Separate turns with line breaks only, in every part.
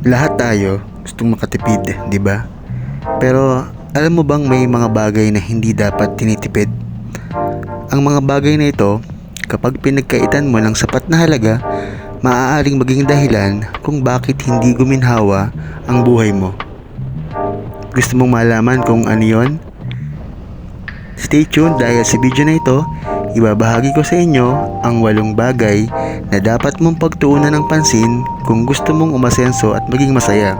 Lahat tayo gustong makatipid, di ba? Pero alam mo bang may mga bagay na hindi dapat tinitipid? Ang mga bagay na ito, kapag pinagkaitan mo ng sapat na halaga, maaaring maging dahilan kung bakit hindi guminhawa ang buhay mo. Gusto mong malaman kung ano yon? Stay tuned dahil sa video na ito, ibabahagi ko sa inyo ang walong bagay na dapat mong pagtuunan ng pansin kung gusto mong umasenso at maging masaya.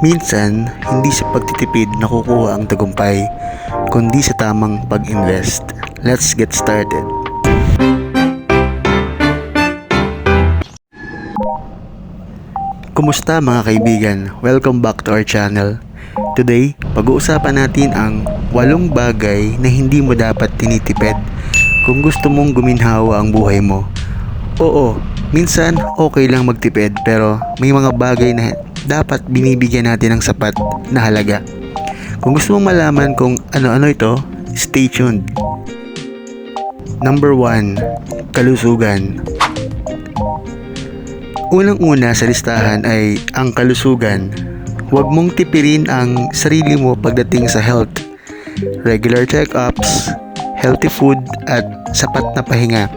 Minsan, hindi sa pagtitipid nakukuha ang tagumpay, kundi sa tamang pag-invest. Let's get started. Kumusta mga kaibigan? Welcome back to our channel. Today, pag-uusapan natin ang walong bagay na hindi mo dapat tinitipid kung gusto mong guminhawa ang buhay mo. Oo, minsan okay lang magtipid pero may mga bagay na dapat binibigyan natin ng sapat na halaga. Kung gusto mong malaman kung ano-ano ito, stay tuned. Number 1, kalusugan. Unang-una sa listahan ay ang kalusugan. Huwag mong tipirin ang sarili mo pagdating sa health. Regular check-ups, healthy food at sapat na pahinga.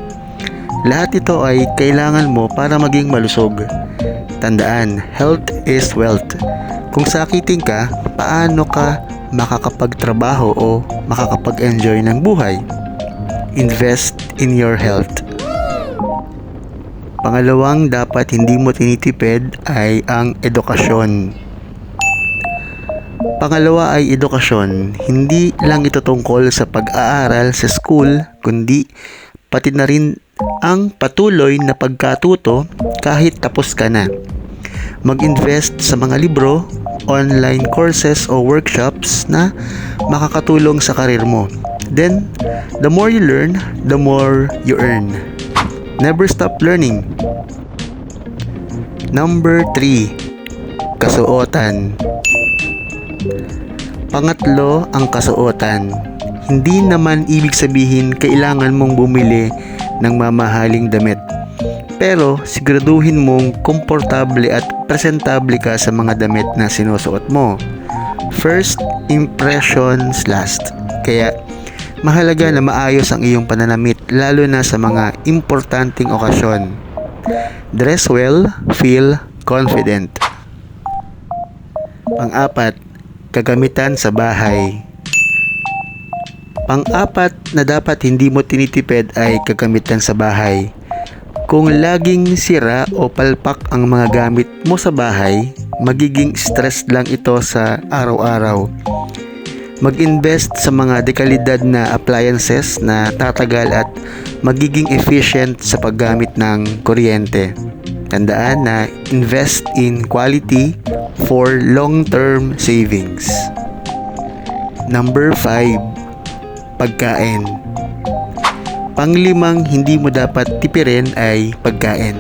Lahat ito ay kailangan mo para maging malusog. Tandaan, health is wealth. Kung sakitin ka, paano ka makakapagtrabaho o makakapag-enjoy ng buhay? Invest in your health. Pangalawang dapat hindi mo tinitipid ay ang edukasyon. Pangalawa ay edukasyon. Hindi lang ito tungkol sa pag-aaral sa school, kundi pati na rin ang patuloy na pagkatuto kahit tapos ka na. Mag-invest sa mga libro, online courses o workshops na makakatulong sa karir mo. Then, the more you learn, the more you earn. Never stop learning. Number 3. Kasuotan. Pangatlo, ang kasuotan. Hindi naman ibig sabihin kailangan mong bumili ng mamahaling damit. Pero siguraduhin mong komportable at presentable ka sa mga damit na sinusuot mo. First impressions last. Kaya mahalaga na maayos ang iyong pananamit lalo na sa mga importanteng okasyon. Dress well, feel confident. Pang-apat, kagamitan sa bahay. Pang-apat na dapat hindi mo tinitipid ay kagamitan sa bahay. Kung laging sira o palpak ang mga gamit mo sa bahay, magiging stress lang ito sa araw-araw. Mag-invest sa mga dekalidad na appliances na tatagal at magiging efficient sa paggamit ng kuryente. Tandaan na invest in quality for long-term savings. Number 5. Pagkain. Panglimang hindi mo dapat tipirin ay pagkain.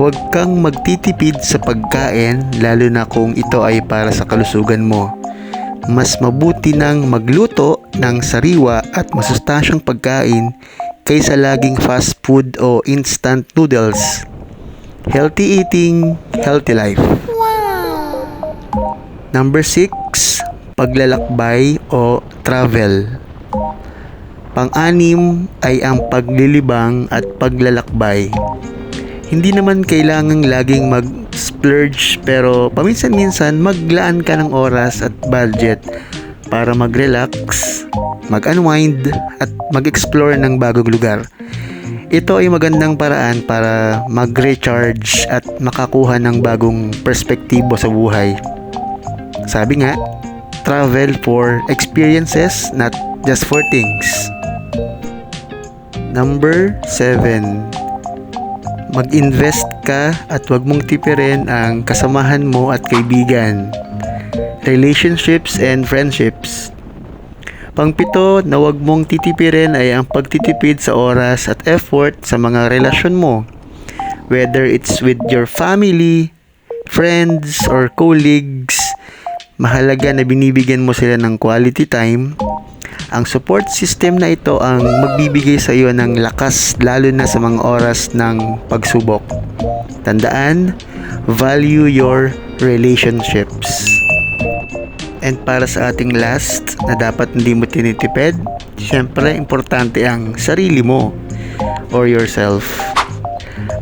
Huwag kang magtitipid sa pagkain lalo na kung ito ay para sa kalusugan mo. Mas mabuti nang magluto ng sariwa at masustansyang pagkain kaysa laging fast food o instant noodles. Healthy eating, healthy life. Number 6, paglalakbay o travel. Pang-anim ay ang paglilibang at paglalakbay. Hindi naman kailangang laging mag-splurge pero paminsan-minsan maglaan ka ng oras at budget para mag-relax, mag-unwind at mag-explore ng bagong lugar. Ito ay magandang paraan para mag-recharge at makakuha ng bagong perspektibo sa buhay. Sabi nga, travel for experiences, not just for things. Number 7. Mag-invest ka at huwag mong tipirin ang kasamahan mo at kaibigan. Relationships and friendships. Pangpito na huwag mong titipirin ay ang pagtitipid sa oras at effort sa mga relasyon mo. Whether it's with your family, friends, or colleagues, mahalaga na binibigyan mo sila ng quality time Ang support system na ito ang magbibigay sa iyo ng lakas lalo na sa mga oras ng pagsubok. Tandaan, value your relationships. And para sa ating last na dapat hindi mo tinitipid, syempre importante ang sarili mo or yourself.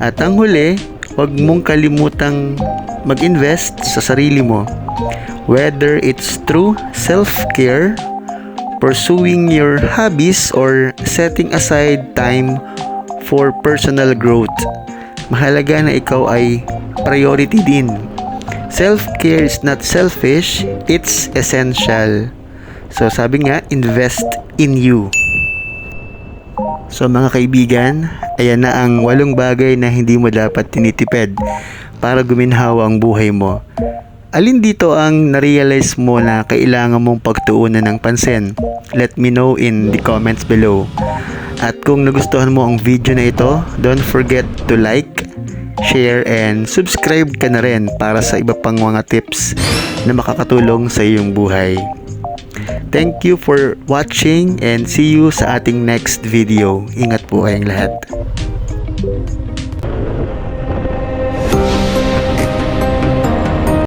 At ang huli, huwag mong kalimutang mag-invest sa sarili mo. Whether it's through self-care, pursuing your hobbies, or setting aside time for personal growth. Mahalaga na ikaw ay priority din. Self-care is not selfish, it's essential. So sabi nga, invest in you. So mga kaibigan, ayan na ang walong bagay na hindi mo dapat tinitipid para guminhawa ang buhay mo. Alin dito ang narealize mo na kailangan mong pagtuunan ng pansin? Let me know in the comments below. At kung nagustuhan mo ang video na ito, don't forget to like, share, and subscribe ka na rin para sa iba pang mga tips na makakatulong sa iyong buhay. Thank you for watching and see you sa ating next video. Ingat po kayong lahat.